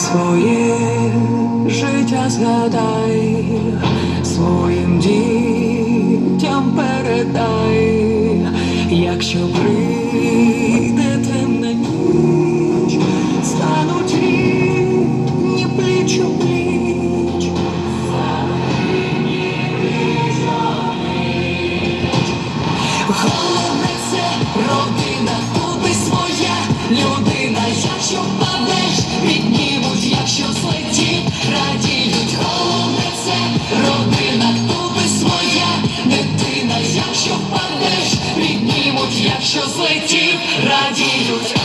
своє життя згадай, своїм дітям передай, якщо прийде темна ніч, стануть рідні пліч у пліч. Головне це родина, і своя людина. Якщо падеш, якщо злетів, радіють.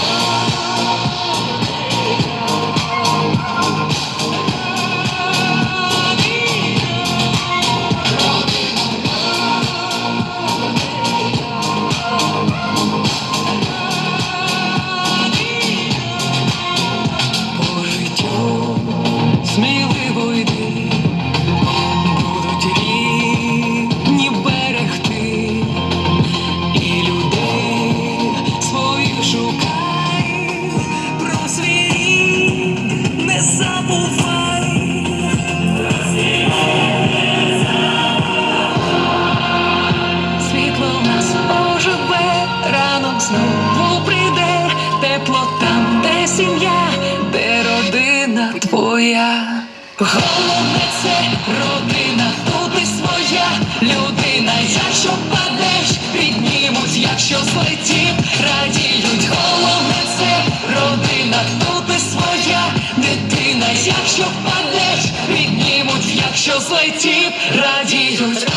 Сміливо йди, знову прийде, тепло там, де сім'я, де родина твоя. Головне це родина, тут і своя людина. Якщо падеш, піднімуть, якщо злетів, радіють. що злетів радіють.